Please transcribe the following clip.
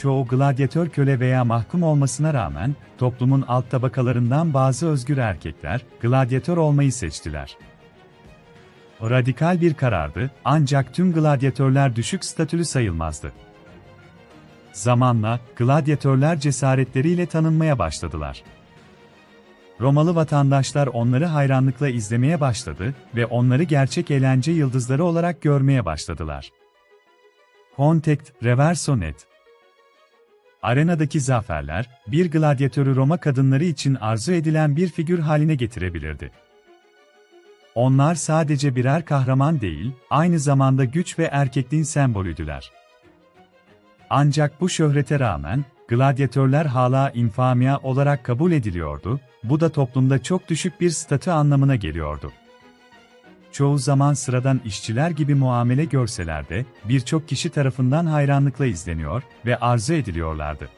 Çoğu gladyatör köle veya mahkum olmasına rağmen, toplumun alt tabakalarından bazı özgür erkekler, gladyatör olmayı seçtiler. Radikal bir karardı, ancak tüm gladyatörler düşük statülü sayılmazdı. Zamanla, gladyatörler cesaretleriyle tanınmaya başladılar. Romalı vatandaşlar onları hayranlıkla izlemeye başladı ve onları gerçek eğlence yıldızları olarak görmeye başladılar. Contact, Reverso Net Arenadaki zaferler, bir gladyatörü Roma kadınları için arzu edilen bir figür haline getirebilirdi. Onlar sadece birer kahraman değil, aynı zamanda güç ve erkekliğin sembolüdüler. Ancak bu şöhrete rağmen, gladyatörler hala infamia olarak kabul ediliyordu, bu da toplumda çok düşük bir statü anlamına geliyordu. Çoğu zaman sıradan işçiler gibi muamele görseler de, birçok kişi tarafından hayranlıkla izleniyor ve arzu ediliyorlardı.